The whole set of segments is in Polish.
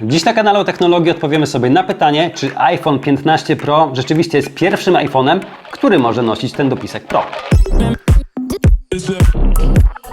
Dziś na kanale o technologii odpowiemy sobie na pytanie, czy iPhone 15 Pro rzeczywiście jest pierwszym iPhone'em, który może nosić ten dopisek Pro.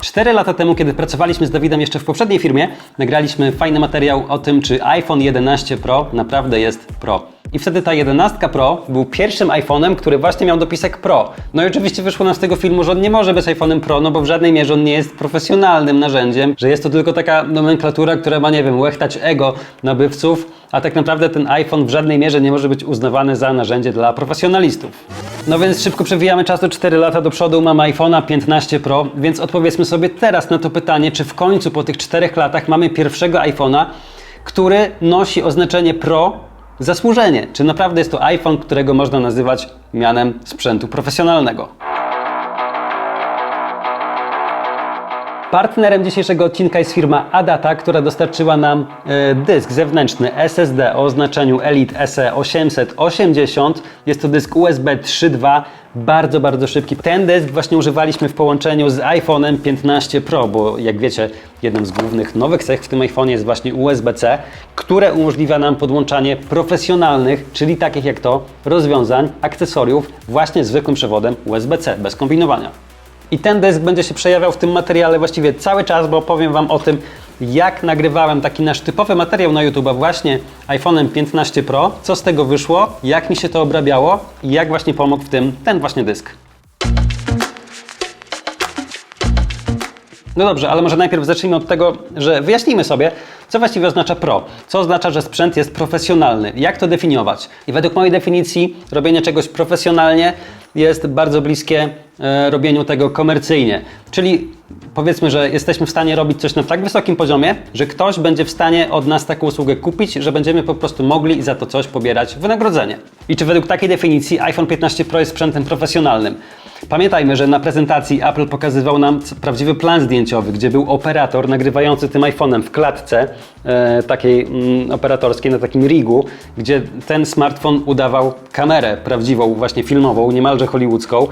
Cztery lata temu, kiedy pracowaliśmy z Dawidem jeszcze w poprzedniej firmie, nagraliśmy fajny materiał o tym, czy iPhone 11 Pro naprawdę jest Pro. I wtedy ta 11 Pro był pierwszym iPhone'em, który właśnie miał dopisek Pro. No i oczywiście wyszło nam z tego filmu, że on nie może być iPhone'em Pro, no bo w żadnej mierze on nie jest profesjonalnym narzędziem, że jest to tylko taka nomenklatura, która ma, nie wiem, łechtać ego nabywców, a tak naprawdę ten iPhone w żadnej mierze nie może być uznawany za narzędzie dla profesjonalistów. No więc szybko przewijamy czas o 4 lata do przodu, mamy iPhone'a 15 Pro, więc odpowiedzmy sobie teraz na to pytanie, czy w końcu po tych 4 latach mamy pierwszego iPhone'a, który nosi oznaczenie Pro zasłużenie. Czy naprawdę jest to iPhone, którego można nazywać mianem sprzętu profesjonalnego? Partnerem dzisiejszego odcinka jest firma Adata, która dostarczyła nam e, dysk zewnętrzny SSD o oznaczeniu Elite SE 880. Jest to dysk USB 3.2, bardzo, bardzo szybki. Ten dysk właśnie używaliśmy w połączeniu z iPhone'em 15 Pro, bo jak wiecie, jednym z głównych nowych cech w tym iPhone'ie jest właśnie USB-C, które umożliwia nam podłączanie profesjonalnych, czyli takich jak to, rozwiązań, akcesoriów właśnie zwykłym przewodem USB-C, bez kombinowania. I ten dysk będzie się przejawiał w tym materiale właściwie cały czas, bo opowiem Wam o tym, jak nagrywałem taki nasz typowy materiał na YouTube właśnie iPhone'em 15 Pro, co z tego wyszło, jak mi się to obrabiało? I jak właśnie pomógł w tym ten właśnie dysk. No dobrze, ale może najpierw zacznijmy od tego, że wyjaśnijmy sobie, co właściwie oznacza pro. Co oznacza, że sprzęt jest profesjonalny? Jak to definiować? I według mojej definicji robienie czegoś profesjonalnie jest bardzo bliskie e, robieniu tego komercyjnie. Czyli powiedzmy, że jesteśmy w stanie robić coś na tak wysokim poziomie, że ktoś będzie w stanie od nas taką usługę kupić, że będziemy po prostu mogli za to coś pobierać wynagrodzenie. I czy według takiej definicji iPhone 15 Pro jest sprzętem profesjonalnym? Pamiętajmy, że na prezentacji Apple pokazywał nam prawdziwy plan zdjęciowy, gdzie był operator nagrywający tym iPhone'em w klatce e, takiej mm, operatorskiej, na takim rigu, gdzie ten smartfon udawał kamerę prawdziwą, właśnie filmową, niemalże hollywoodzką.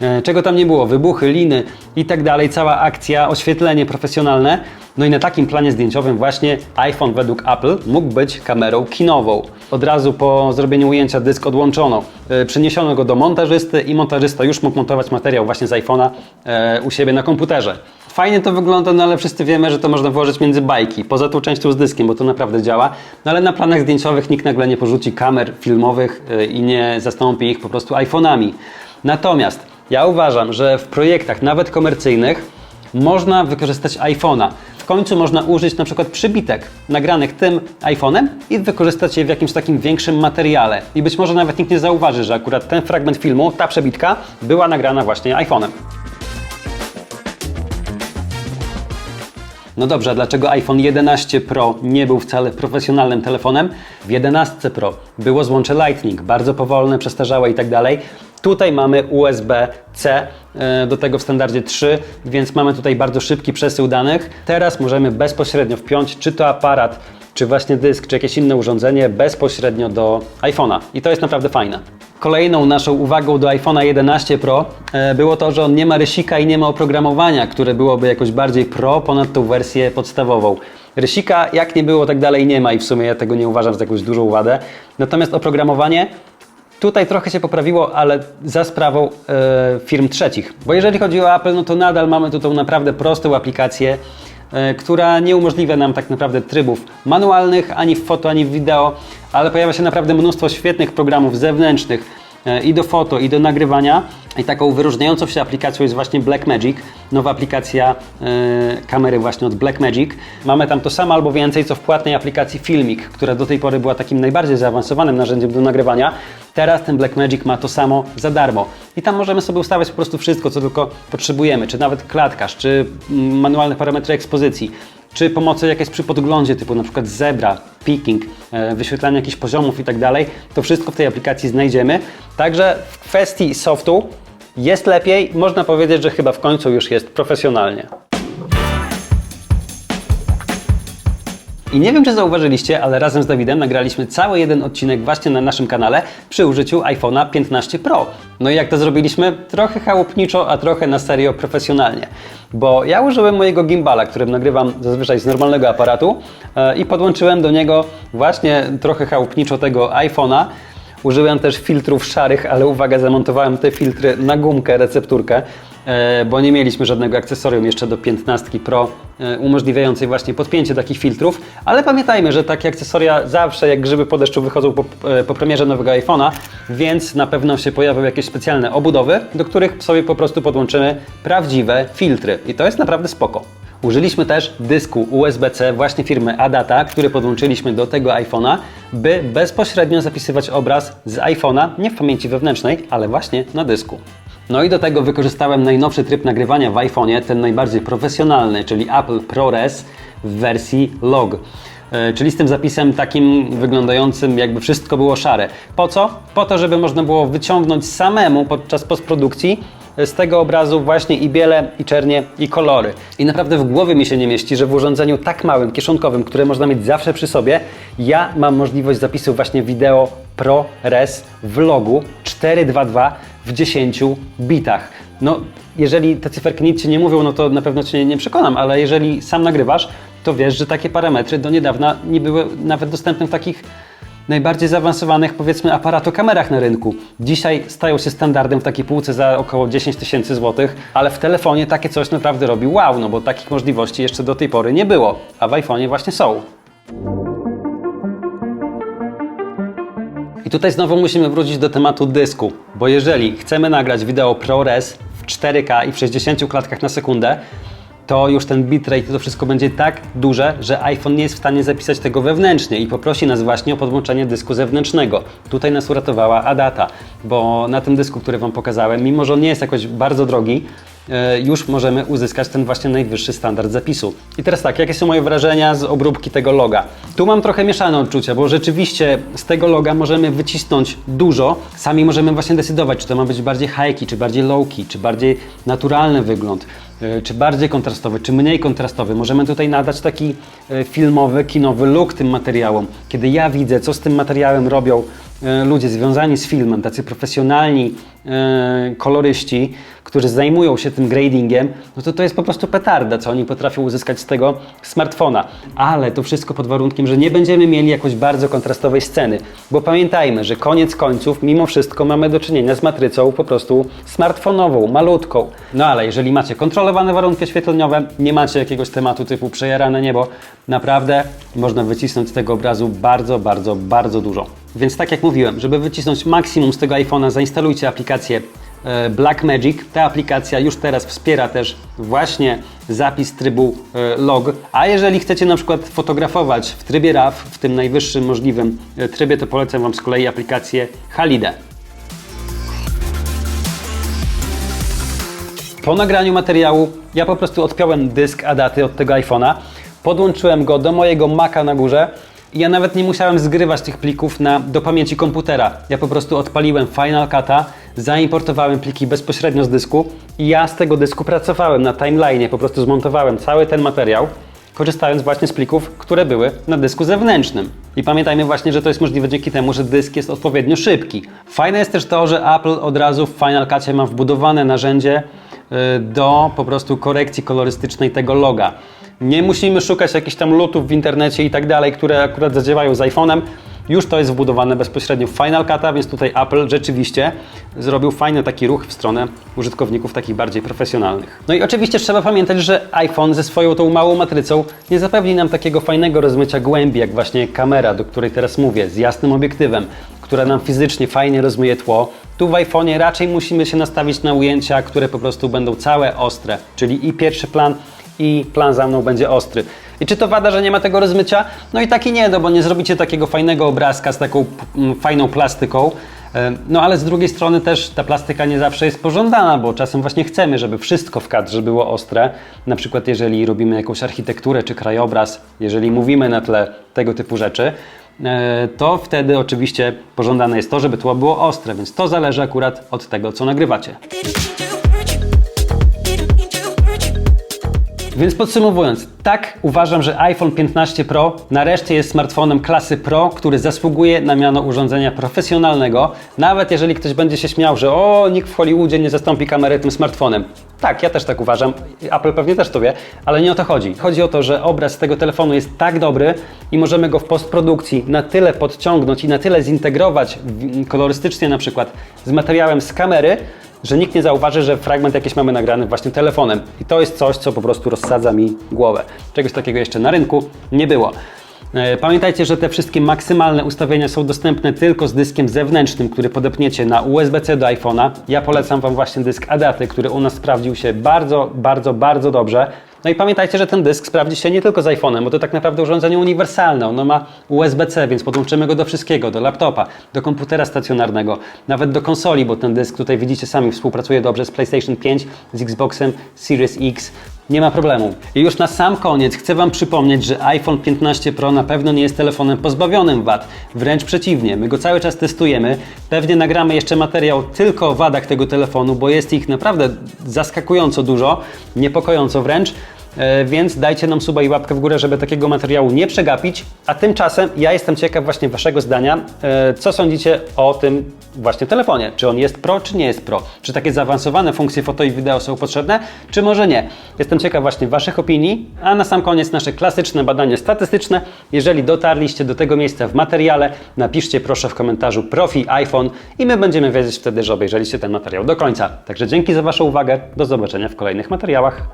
E, Czego tam nie było? Wybuchy, liny i tak dalej, cała akcja, oświetlenie profesjonalne. No i na takim planie zdjęciowym właśnie iPhone według Apple mógł być kamerą kinową. Od razu po zrobieniu ujęcia dysk odłączono, e, przeniesiono go do montażysty i montażysta już mógł montować materiał właśnie z iPhone'a e, u siebie na komputerze. Fajnie to wygląda, no ale wszyscy wiemy, że to można włożyć między bajki, poza tą częścią z dyskiem, bo to naprawdę działa. No ale na planach zdjęciowych nikt nagle nie porzuci kamer filmowych i nie zastąpi ich po prostu iPhone'ami. Natomiast ja uważam, że w projektach nawet komercyjnych można wykorzystać iPhone'a. W końcu można użyć na przykład przybitek nagranych tym iPhone'em i wykorzystać je w jakimś takim większym materiale. I być może nawet nikt nie zauważy, że akurat ten fragment filmu, ta przebitka była nagrana właśnie iPhone'em. No dobrze, a dlaczego iPhone 11 Pro nie był wcale profesjonalnym telefonem? W 11 Pro było złącze Lightning, bardzo powolne, przestarzałe i tak. Tutaj mamy USB-C, e, do tego w standardzie 3, więc mamy tutaj bardzo szybki przesył danych. Teraz możemy bezpośrednio wpiąć czy to aparat, czy właśnie dysk, czy jakieś inne urządzenie bezpośrednio do iPhone'a. I to jest naprawdę fajne. Kolejną naszą uwagą do iPhone'a 11 Pro e, było to, że on nie ma rysika i nie ma oprogramowania, które byłoby jakoś bardziej pro ponad tą wersję podstawową. Rysika jak nie było, tak dalej nie ma i w sumie ja tego nie uważam za jakąś dużą wadę. Natomiast oprogramowanie Tutaj trochę się poprawiło, ale za sprawą e, firm trzecich. Bo jeżeli chodzi o Apple, no to nadal mamy tu tą naprawdę prostą aplikację, która nie umożliwia nam tak naprawdę trybów manualnych ani w foto, ani w wideo, ale pojawia się naprawdę mnóstwo świetnych programów zewnętrznych. e, i do foto, i do nagrywania. I taką wyróżniającą się aplikacją jest właśnie Blackmagic, nowa aplikacja e, kamery właśnie od Blackmagic. Mamy tam to samo albo więcej, co w płatnej aplikacji Filmic, która do tej pory była takim najbardziej zaawansowanym narzędziem do nagrywania. Teraz ten Blackmagic ma to samo za darmo. I tam możemy sobie ustawiać po prostu wszystko, co tylko potrzebujemy, czy nawet klatkarz, czy mm, manualne parametry ekspozycji czy pomocy jakieś przy podglądzie, typu na przykład zebra, picking, e, wyświetlanie jakichś poziomów i tak dalej, to wszystko w tej aplikacji znajdziemy. Także w kwestii softu jest lepiej, można powiedzieć, że chyba w końcu już jest profesjonalnie. I nie wiem, czy zauważyliście, ale razem z Dawidem nagraliśmy cały jeden odcinek właśnie na naszym kanale przy użyciu iPhone'a 15 Pro. No i jak to zrobiliśmy? Trochę chałupniczo, a trochę na serio profesjonalnie. Bo ja użyłem mojego gimbala, którym nagrywam zazwyczaj z normalnego aparatu e, i podłączyłem do niego właśnie trochę chałupniczo tego iPhone'a. Użyłem też filtrów szarych, ale uwaga, zamontowałem te filtry na gumkę, recepturkę, bo nie mieliśmy żadnego akcesorium jeszcze do 15 Pro e, umożliwiającej właśnie podpięcie takich filtrów, ale pamiętajmy, że takie akcesoria zawsze jak grzyby po deszczu wychodzą po, e, po premierze nowego iPhone'a, więc na pewno się pojawią jakieś specjalne obudowy, do których sobie po prostu podłączymy prawdziwe filtry i to jest naprawdę spoko. Użyliśmy też dysku USB-C właśnie firmy Adata, który podłączyliśmy do tego iPhone'a, by bezpośrednio zapisywać obraz z iPhone'a, nie w pamięci wewnętrznej, ale właśnie na dysku. No i do tego wykorzystałem najnowszy tryb nagrywania w iPhone'ie, ten najbardziej profesjonalny, czyli Apple ProRes w wersji log. E, Czyli z tym zapisem takim wyglądającym, jakby wszystko było szare. Po co? Po to, żeby można było wyciągnąć samemu podczas postprodukcji z tego obrazu właśnie i biele, i czernie, i kolory. I naprawdę w głowie mi się nie mieści, że w urządzeniu tak małym, kieszonkowym, które można mieć zawsze przy sobie, ja mam możliwość zapisu właśnie wideo ProRes vlogu 422 w 10 bitach. No, jeżeli te cyferki nic Ci nie mówią, no to na pewno Cię nie przekonam, ale jeżeli sam nagrywasz, to wiesz, że takie parametry do niedawna nie były nawet dostępne w takich najbardziej zaawansowanych, powiedzmy, aparatokamerach na rynku. Dzisiaj stają się standardem w takiej półce za około 10 tysięcy złotych, ale w telefonie takie coś naprawdę robi wow, no bo takich możliwości jeszcze do tej pory nie było, a w iPhone'ie właśnie są. I tutaj znowu musimy wrócić do tematu dysku, bo jeżeli chcemy nagrać wideo ProRes w 4K i w 60 klatkach na sekundę, to już ten bitrate to wszystko będzie tak duże, że iPhone nie jest w stanie zapisać tego wewnętrznie i poprosi nas właśnie o podłączenie dysku zewnętrznego. Tutaj nas uratowała Adata, bo na tym dysku, który Wam pokazałem, mimo że on nie jest jakoś bardzo drogi, już możemy uzyskać ten właśnie najwyższy standard zapisu. I teraz tak, jakie są moje wrażenia z obróbki tego loga? Tu mam trochę mieszane odczucia, bo rzeczywiście z tego loga możemy wycisnąć dużo. Sami możemy właśnie decydować, czy to ma być bardziej high czy bardziej low czy bardziej naturalny wygląd, e, czy bardziej kontrastowy, czy mniej kontrastowy. Możemy tutaj nadać taki e, filmowy, kinowy look tym materiałom. Kiedy ja widzę, co z tym materiałem robią e, ludzie związani z filmem, tacy profesjonalni e, koloryści, którzy zajmują się tym gradingiem, no to to jest po prostu petarda, co oni potrafią uzyskać z tego smartfona. Ale to wszystko pod warunkiem, że nie będziemy mieli jakoś bardzo kontrastowej sceny. Bo pamiętajmy, że koniec końców, mimo wszystko mamy do czynienia z matrycą po prostu smartfonową, malutką. No ale jeżeli macie kontrolowane warunki oświetleniowe, nie macie jakiegoś tematu typu przejarane niebo, naprawdę można wycisnąć z tego obrazu bardzo, bardzo, bardzo dużo. Więc tak jak mówiłem, żeby wycisnąć maksimum z tego iPhone'a, zainstalujcie aplikację e, Blackmagic. Ta aplikacja już teraz wspiera też właśnie zapis trybu e, log. A jeżeli chcecie na przykład fotografować w trybie RAW, w tym najwyższym możliwym e, trybie, to polecam Wam z kolei aplikację Halide. Po nagraniu materiału ja po prostu odpiąłem dysk Adaty od tego iPhone'a, podłączyłem go do mojego Maca na górze ja nawet nie musiałem zgrywać tych plików na, do pamięci komputera. Ja po prostu odpaliłem Final Cut'a, zaimportowałem pliki bezpośrednio z dysku i ja z tego dysku pracowałem na timeline'ie, po prostu zmontowałem cały ten materiał korzystając właśnie z plików, które były na dysku zewnętrznym. I pamiętajmy właśnie, że to jest możliwe dzięki temu, że dysk jest odpowiednio szybki. Fajne jest też to, że Apple od razu w Final Cutie ma wbudowane narzędzie y, do po prostu korekcji kolorystycznej tego loga. Nie musimy szukać jakichś tam lutów w internecie i tak dalej, które akurat zadziałają z iPhone'em. Już to jest wbudowane bezpośrednio w Final Cut'a, więc tutaj Apple rzeczywiście zrobił fajny taki ruch w stronę użytkowników takich bardziej profesjonalnych. No i oczywiście trzeba pamiętać, że iPhone ze swoją tą małą matrycą nie zapewni nam takiego fajnego rozmycia głębi, jak właśnie kamera, do której teraz mówię, z jasnym obiektywem, która nam fizycznie fajnie rozmyje tło. Tu w iPhone'ie raczej musimy się nastawić na ujęcia, które po prostu będą całe ostre, czyli i pierwszy plan, i plan za mną będzie ostry. I czy to wada, że nie ma tego rozmycia? No i tak i nie, no bo nie zrobicie takiego fajnego obrazka z taką mm, fajną plastyką. E, No ale z drugiej strony też ta plastyka nie zawsze jest pożądana, bo czasem właśnie chcemy, żeby wszystko w kadrze było ostre. Na przykład jeżeli robimy jakąś architekturę czy krajobraz, jeżeli mówimy na tle tego typu rzeczy, e, to wtedy oczywiście pożądane jest to, żeby tło było ostre, więc to zależy akurat od tego, co nagrywacie. Więc podsumowując, tak uważam, że iPhone 15 Pro nareszcie jest smartfonem klasy Pro, który zasługuje na miano urządzenia profesjonalnego, nawet jeżeli ktoś będzie się śmiał, że o, nikt w Hollywoodzie nie zastąpi kamery tym smartfonem. Tak, ja też tak uważam, Apple pewnie też to wie, ale nie o to chodzi. Chodzi o to, że obraz tego telefonu jest tak dobry i możemy go w postprodukcji na tyle podciągnąć i na tyle zintegrować kolorystycznie na przykład z materiałem z kamery, że nikt nie zauważy, że fragment jakiś mamy nagrany właśnie telefonem. I to jest coś, co po prostu rozsadza mi głowę. Czegoś takiego jeszcze na rynku nie było. E, Pamiętajcie, że te wszystkie maksymalne ustawienia są dostępne tylko z dyskiem zewnętrznym, który podepniecie na USB-C do iPhone'a. Ja polecam Wam właśnie dysk Adaty, który u nas sprawdził się bardzo, bardzo, bardzo dobrze. No i pamiętajcie, że ten dysk sprawdzi się nie tylko z iPhone'em, bo to tak naprawdę urządzenie uniwersalne. Ono ma USB-C, więc podłączymy go do wszystkiego, do laptopa, do komputera stacjonarnego, nawet do konsoli, bo ten dysk tutaj widzicie sami współpracuje dobrze z PlayStation 5, z Xboxem Series X. Nie ma problemu. I już na sam koniec chcę Wam przypomnieć, że iPhone 15 Pro na pewno nie jest telefonem pozbawionym wad. Wręcz przeciwnie, my go cały czas testujemy. Pewnie nagramy jeszcze materiał tylko o wadach tego telefonu, bo jest ich naprawdę zaskakująco dużo, niepokojąco wręcz. E, Więc dajcie nam suba i łapkę w górę, żeby takiego materiału nie przegapić. A tymczasem ja jestem ciekaw właśnie Waszego zdania. E, Co sądzicie o tym właśnie telefonie? Czy on jest pro, czy nie jest pro? Czy takie zaawansowane funkcje foto i wideo są potrzebne, czy może nie? Jestem ciekaw właśnie Waszych opinii. A na sam koniec nasze klasyczne badanie statystyczne. Jeżeli dotarliście do tego miejsca w materiale, napiszcie proszę w komentarzu profi iPhone i my będziemy wiedzieć wtedy, że obejrzeliście ten materiał do końca. Także dzięki za Waszą uwagę. Do zobaczenia w kolejnych materiałach.